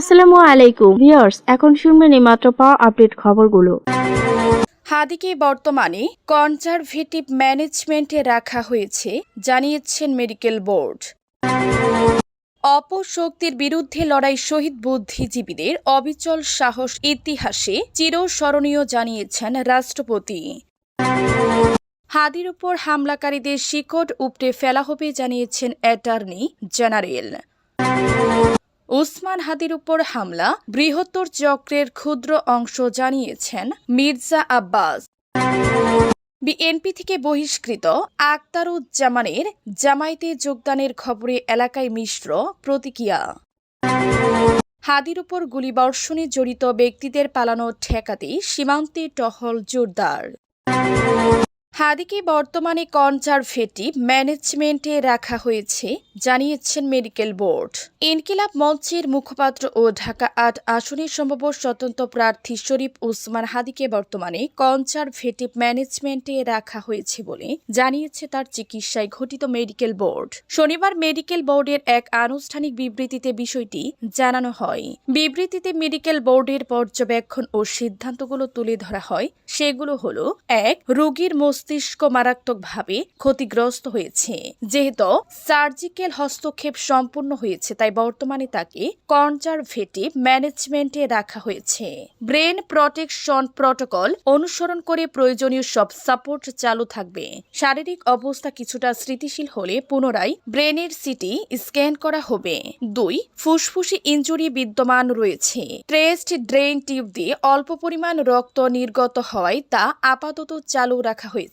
আসসালামু আলাইকুম। ভিউয়ার্স, এখন শুনবেন এই মাত্র পাওয়া আপডেট খবরগুলো। হাদিকে বর্তমানে কনজারভেটিভ ম্যানেজমেন্টে রাখা হয়েছে, জানিয়েছেন মেডিকেল বোর্ড। অপশক্তির বিরুদ্ধে লড়াই শহীদ বুদ্ধিজীবীদের অবিচল সাহস ইতিহাসে চিরস্মরণীয় জানিয়েছেন রাষ্ট্রপতি। হাদির উপর হামলাকারীদের শিকট উপড়ে ফেলা হবে, জানিয়েছেন অ্যাটর্নি জেনারেল। উসমান হাদির উপর হামলা, বৃহত্তর চক্রের ক্ষুদ্র অংশ জানিয়েছেন মির্জা আব্বাস। বিএনপি থেকে বহিষ্কৃত আক্তারুজ্জামানের জামায়াতে যোগদানের খবরে এলাকায় মিশ্র প্রতিক্রিয়া। হাদির উপর গুলিবর্ষণে জড়িত ব্যক্তিদের পালানো ঠেকাতে সীমান্তে টহল জোরদার। হাদিকে বর্তমানে কনজারভেটিভ ম্যানেজমেন্টে রাখা হয়েছে, জানিয়েছেন মেডিকেল বোর্ড। ইনকিলাব মঞ্চের মুখপাত্র ও ঢাকা আট আসনের সম্ভব স্বতন্ত্র প্রার্থী শরীফ উসমান হাদিকে বর্তমানে কনজারভেটিভ ম্যানেজমেন্টে রাখা হয়েছে বলে জানিয়েছে তার চিকিৎসায় ঘটিত মেডিকেল বোর্ড। শনিবার মেডিকেল বোর্ডের এক আনুষ্ঠানিক বিবৃতিতে বিষয়টি জানানো হয়। বিবৃতিতে মেডিকেল বোর্ডের পর্যবেক্ষণ ও সিদ্ধান্তগুলো তুলে ধরা হয়, সেগুলো হলো, এক, রোগীর মস্তিষ্ক মারাত্মকভাবে ক্ষতিগ্রস্ত হয়েছে। যেহেতু সার্জিক্যাল হস্তক্ষেপ সম্পূর্ণ হয়েছে, তাই বর্তমানে তাকে কনজারভেটিভ ম্যানেজমেন্টে রাখা হয়েছে। ব্রেন প্রটেকশন প্রটোকল অনুসরণ করে প্রয়োজনীয় সব সাপোর্ট চালু থাকবে। শারীরিক অবস্থা কিছুটা স্মৃতিশীল হলে পুনরায় ব্রেনের সিটি স্ক্যান করা হবে। দুই, ফুসফুসে ইঞ্জুরি বিদ্যমান রয়েছে। ট্রেস্ট ড্রেন টিউব দিয়ে অল্প পরিমাণ রক্ত নির্গত হওয়ায় তা আপাতত চালু রাখা হয়েছে।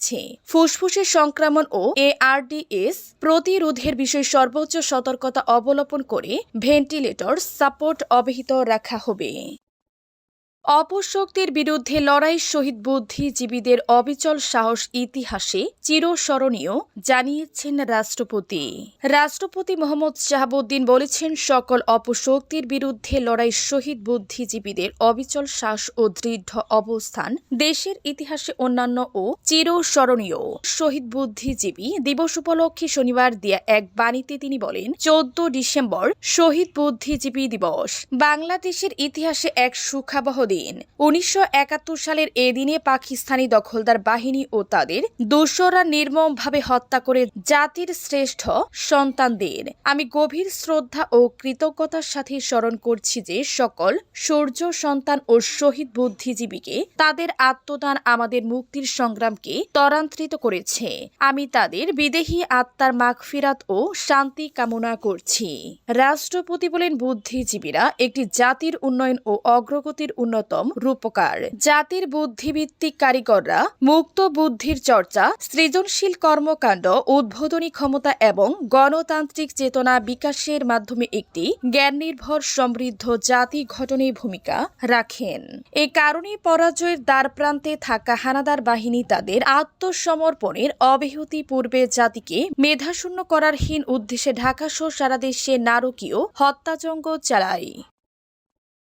ফুসফুসের সংক্রমণ ও এআরডিএস প্রতিরোধের বিষয়ে সর্বোচ্চ সতর্কতা অবলম্বন করে ভেন্টিলেটর সাপোর্ট অব্যাহত রাখা হবে। অপশক্তির বিরুদ্ধে লড়াই শহীদ বুদ্ধিজীবীদের অবিচল সাহস ইতিহাসে চিরস্মরণীয়, জানিয়েছেন রাষ্ট্রপতি। রাষ্ট্রপতি মোহাম্মদ শাহাবুদ্দিন বলেছেন, সকল অপশক্তির বিরুদ্ধে লড়াই শহীদ বুদ্ধিজীবীদের অবিচল সাহস ও দৃঢ় অবস্থান দেশের ইতিহাসে অন্যান্য ও চিরস্মরণীয়। শহীদ বুদ্ধিজীবী দিবস উপলক্ষে শনিবার দিয়া এক বাণীতে তিনি বলেন, চোদ্দ ডিসেম্বর শহীদ বুদ্ধিজীবী দিবস। বাংলাদেশের ইতিহাসে এক সুখাবহ দিন। উনিশশো একাত্তর সালের এ দিনে পাকিস্তানি দখলদার বাহিনী ও তাদের দোসররা নির্মমভাবে হত্যা করে জাতির শ্রেষ্ঠ সন্তানদের। আমি গভীর শ্রদ্ধা ও কৃতজ্ঞতার সাথে স্মরণ করছি যে সকল সূর্য সন্তান ও শহীদ বুদ্ধিজীবীকে তাদের আত্মদান আমাদের মুক্তির সংগ্রামকে ত্বরান্বিত করেছে। আমি তাদের বিদেহী আত্মার মাগফিরাত ও শান্তি কামনা করছি। রাষ্ট্রপতি বলেন, বুদ্ধিজীবীরা একটি জাতির উন্নয়ন ও অগ্রগতির অন্যতম রূপকার। জাতির বুদ্ধিভিত্তিক কারিগররা, মুক্ত বুদ্ধির চর্চা, সৃজনশীল কর্মকাণ্ড, উদ্বোধনী ক্ষমতা এবং গণতান্ত্রিক চেতনা বিকাশের মাধ্যমে একটি জ্ঞান নির্ভর সমৃদ্ধ জাতি গঠনে ভূমিকা রাখেন। এ কারণে পরাজয়ের দ্বারপ্রান্তে থাকা হানাদার বাহিনী তাদের আত্মসমর্পণের অব্যাহতি পূর্বে জাতিকে মেধাশূন্য করার হীন উদ্দেশ্যে ঢাকাসহ সারা দেশে নারকীয় হত্যাযজ্ঞ চালায়।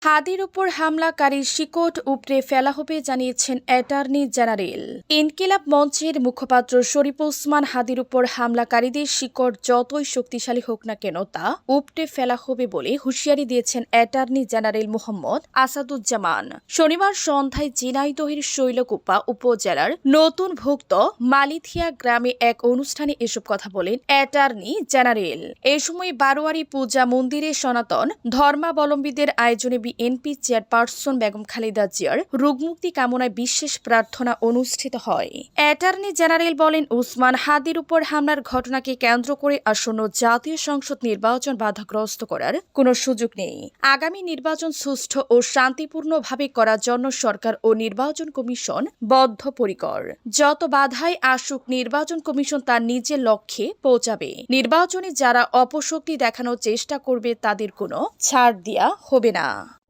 হাদির উপর হামলাকারীর শিকট উপড়ে ফেলা হবে জানিয়েছেন অ্যাটর্নি জেনারেল। ইনকিলাব মঞ্চের মুখপাত্র শরীফ ওসমান হাদির উপর হামলাকারীদের শিকড় যতই শক্তিশালী হোক না কেন তা উপড়ে ফেলা হবে বলে হুঁশিয়ারি দিয়েছেন অ্যাটর্নি জেনারেল মোহাম্মদ আসাদুজ্জামান। শনিবার সন্ধ্যায় জিনাইদহের শৈলকুপা উপজেলার নতুন ভুক্ত মালিথিয়া গ্রামে এক অনুষ্ঠানে এসব কথা বলেন অ্যাটর্নি জেনারেল। এ সময় বারোয়ারি পূজা মন্দিরে সনাতন ধর্মাবলম্বীদের আয়োজনে বিএনপি চেয়ারপারসন বেগম খালেদা জিয়ার রোগমুক্তি কামনায় বিশেষ প্রার্থনা অনুষ্ঠিত হয়। অ্যাটর্নি জেনারেল বলেন উসমান হাদির উপর হামলার ঘটনাকে কেন্দ্র করে আসন্ন জাতীয় সংসদ নির্বাচন বাধাগ্রস্ত করার কোনো সুযোগ নেই। আগামী নির্বাচন সুষ্ঠু ও শান্তিপূর্ণভাবে করার জন্য সরকার ও নির্বাচন কমিশন বদ্ধপরিকর। যত বাধাই আসুক, নির্বাচন কমিশন তার নিজের লক্ষ্যে পৌঁছাবে। নির্বাচনে যারা অপশক্তি দেখানোর চেষ্টা করবে, তাদের কোনো ছাড় দেয়া হবে না।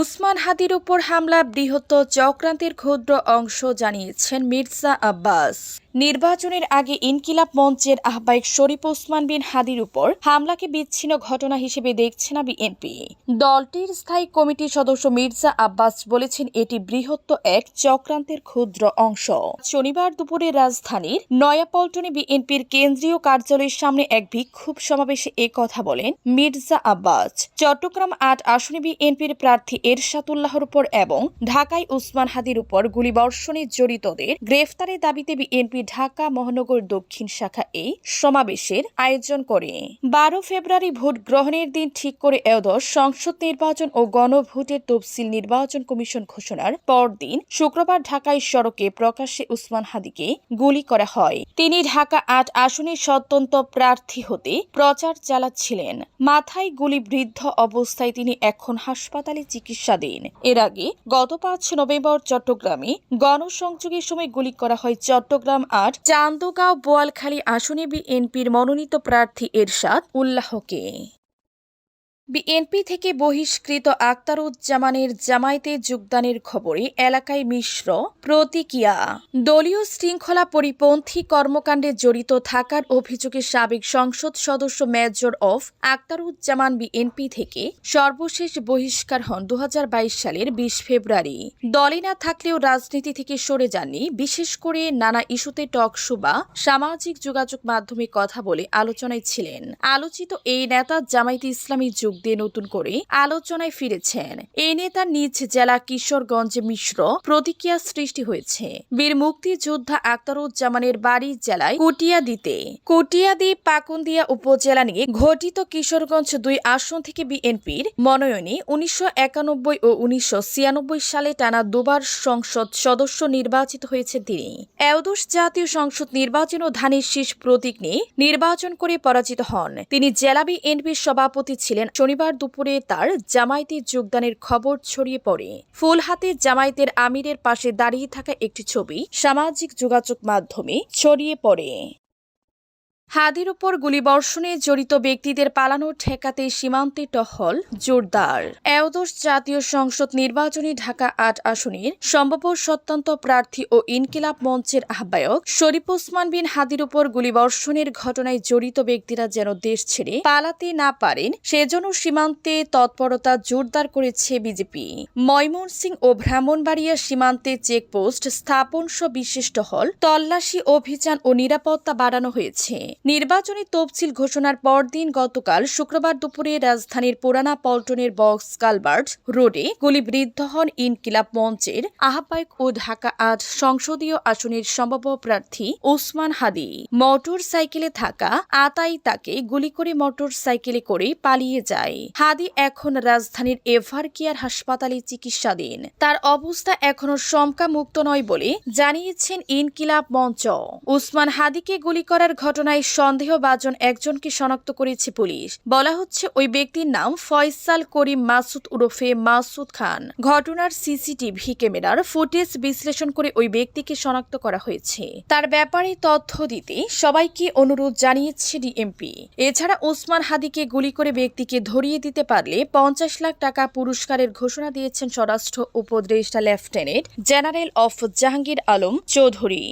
উসমান হাদির উপর হামলা বৃহত্ত চক্রান্তের ক্ষুদ্র অংশ জানিয়েছেন মির্জা আব্বাস। নির্বাচনের আগে ইনকিলাব মঞ্চের আহ্বায়ক শরীফ ওসমান বিন হাদির উপর হামলাকে বিচ্ছিন্ন ঘটনা হিসেবে দেখছে না বিএনপি। দলটির স্থায়ী কমিটির সদস্য মির্জা আব্বাস বলেছেন এটি বৃহত্ত এক চক্রান্তের ক্ষুদ্র অংশ। শনিবার দুপুরে রাজধানীর নয়াপল্টনে বিএনপির কেন্দ্রীয় কার্যালয়ের সামনে এক বিক্ষোভ সমাবেশে কথা বলেন মির্জা আব্বাস। চট্টগ্রাম আট আসনে বিএনপির প্রার্থী এরশাদুল্লাহর উপর এবং ঢাকায় উসমান হাদির উপর গুলিবর্ষণে জড়িতদের গ্রেফতারের দাবিতে বিএনপি ঢাকা মহানগর দক্ষিণ শাখা এই সমাবেশের আয়োজন করে। বারো ফেব্রুয়ারি ভোট গ্রহণের দিন ঠিক করে এদশ সংসদ নির্বাচন ও গণভোটের তফসিল নির্বাচন কমিশন ঘোষণার পরদিন শুক্রবার ঢাকায় সড়কে প্রকাশ্যে উসমান হাদিকে গুলি করা হয়। তিনি ঢাকা আট আসনে স্বতন্ত্র প্রার্থী হতে প্রচার চালাচ্ছিলেন। মাথায় গুলিবৃদ্ধ অবস্থায় তিনি এখন হাসপাতালে চিকিৎসাধীন এর আগে গত পাঁচ নভেম্বর চট্টগ্রামে গণসংযোগের সময় গুলি করা হয় চট্টগ্রাম আট চান্দগাঁও বোয়ালখালী আসনে বিএনপির মনোনীত প্রার্থী এরশাদ উল্লাহকে। বিএনপি থেকে বহিষ্কৃত আক্তারুজ্জামানের জামায়াতে যোগদানের খবরে এলাকায় মিশ্র প্রতিক্রিয়া। দলীয় শৃঙ্খলা পরিপন্থী কর্মকাণ্ডে জড়িত থাকার অভিযোগে সাবেক সংসদ সদস্য মেজর অফ আক্তারুজ্জামান বিএনপি থেকে সর্বশেষ বহিষ্কার হন দু হাজার বাইশ সালের বিশ ফেব্রুয়ারি। দলে না থাকলেও রাজনীতি থেকে সরে যাননি, বিশেষ করে নানা ইস্যুতে টক শো বা সামাজিক যোগাযোগ মাধ্যমে কথা বলে আলোচনায় ছিলেন। আলোচিত এই নেতা জামায়াতে ইসলামী যোগ দিয়ে নতুন করে আলোচনায় ফিরেছেন। এই নেতার নিজ জেলা কিশোরগঞ্জে মিশ্র প্রতিক্রিয়া সৃষ্টি হয়েছে। বীর মুক্তিযোদ্ধা আক্তারুজ্জামানের বাড়ি জেলায় কুটিয়াদিতে। কুটিয়াদি পাকুন্দিয়া উপজেলা নিয়ে ঘটিত কিশোরগঞ্জ দুই আসন থেকে বিএনপির মনোনয়নে উনিশশো একানব্বই ও উনিশশো ছিয়ানব্বই সালে টানা দুবার সংসদ সদস্য নির্বাচিত হয়েছে তিনি। এওদোস জাতীয় সংসদ নির্বাচন ও ধানের শীষ প্রতীক নিয়ে নির্বাচন করে পরাজিত হন। তিনি জেলা বিএনপির সভাপতি ছিলেন। শনিবার দুপুরে তার জামায়াতে যোগদানের খবর ছড়িয়ে পড়ে। ফুল হাতে জামায়াতের আমিরের পাশে দাঁড়িয়ে থাকা একটি ছবি সামাজিক যোগাযোগ মাধ্যমে ছড়িয়ে পড়ে। হাদির উপর গুলিবর্ষণে জড়িত ব্যক্তিদের পালানো ঠেকাতে সীমান্তে টহল, জোরদার। এওদোস জাতীয় সংসদ নির্বাচনী ঢাকা আট আসনের সম্ভব স্বতন্ত্র প্রার্থী ও ইনকিলাব মঞ্চের আহ্বায়ক শরীফ ওসমান বিন হাদির উপর গুলিবর্ষণের ঘটনায় জড়িত ব্যক্তিরা যেন দেশ ছেড়ে পালাতে না পারেন, সেজন্য সীমান্তে তৎপরতা জোরদার করেছে বিজেপি। ময়মনসিং ও ব্রাহ্মণবাড়িয়া সীমান্তে চেকপোস্ট স্থাপন সহ বিশেষ টহল, তল্লাশি অভিযান ও নিরাপত্তা বাড়ানো হয়েছে। নির্বাচনী তফসিল ঘোষণার পরদিন গতকাল শুক্রবার দুপুরে রাজধানীর পুরানা পল্টনের বক্স কালবার্ট রোডে গুলিবিদ্ধ হন ইনকিলাব মঞ্চের আহ্বায়ক ও ঢাকা আট সংসদীয় আসনের সম্ভাব্য প্রার্থী ওসমান হাদি। মোটর সাইকেলে থাকা আতাই তাকে গুলি করে মোটর সাইকেলে করে পালিয়ে যায়। হাদি এখন রাজধানীর এভার কেয়ার হাসপাতালে চিকিৎসাধীন। তার অবস্থা এখনও শঙ্কা মুক্ত নয় বলে জানিয়েছেন ইনকিলাব মঞ্চ। উসমান হাদিকে গুলি করার ঘটনায় সন্দেহভাজন একজনকে শনাক্ত করেছে পুলিশ। বলা হচ্ছে ওই ব্যক্তির নাম ফয়সাল করিম মাসুদ উরফে মাসুদ খান। ঘটনার সিসিটিভি ক্যামেরার ফুটেজ বিশ্লেষণ করে ওই ব্যক্তিকে শনাক্ত করা হয়েছে। তার ব্যাপারে তথ্য দিতে সবাইকে অনুরোধ জানিয়েছে ডিএমপি। এছাড়া ওসমান হাদিকে গুলি করে ব্যক্তিকে ধরিয়ে দিতে পারলে পঞ্চাশ লাখ টাকা পুরস্কারের ঘোষণা দিয়েছেন স্বরাষ্ট্র উপদেষ্টা lieutenant general of Jahangir Alam Chowdhury.